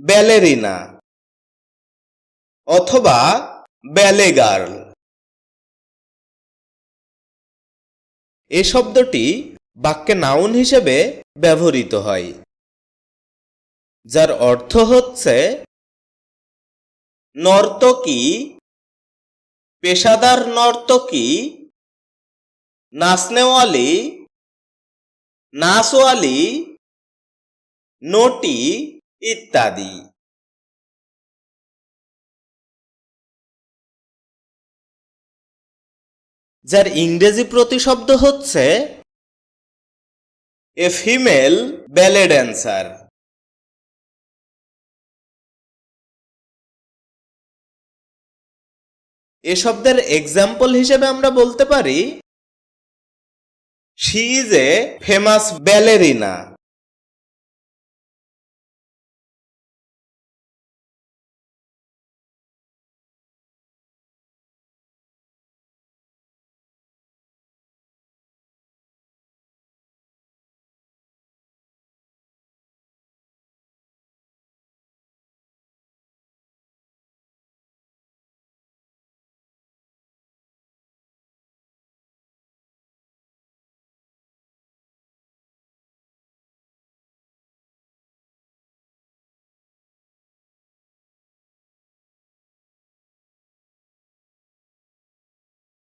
Ballerina অথবা ব্যালে girl এ শব্দটি বাক্যে নাউন হিসেবে ব্যবহৃত হয়, যার অর্থ হচ্ছে নর্তকী, পেশাদার নর্তকী, নাচনেওয়ালি, নাচওয়ালি, নটি ইত্যাদি। যার ইংরেজি প্রতিশব্দ হচ্ছে এ ফিমেল ব্যালে ড্যান্সার এ শব্দের এক্সাম্পল হিসেবে আমরা বলতে পারি she is a famous ballerina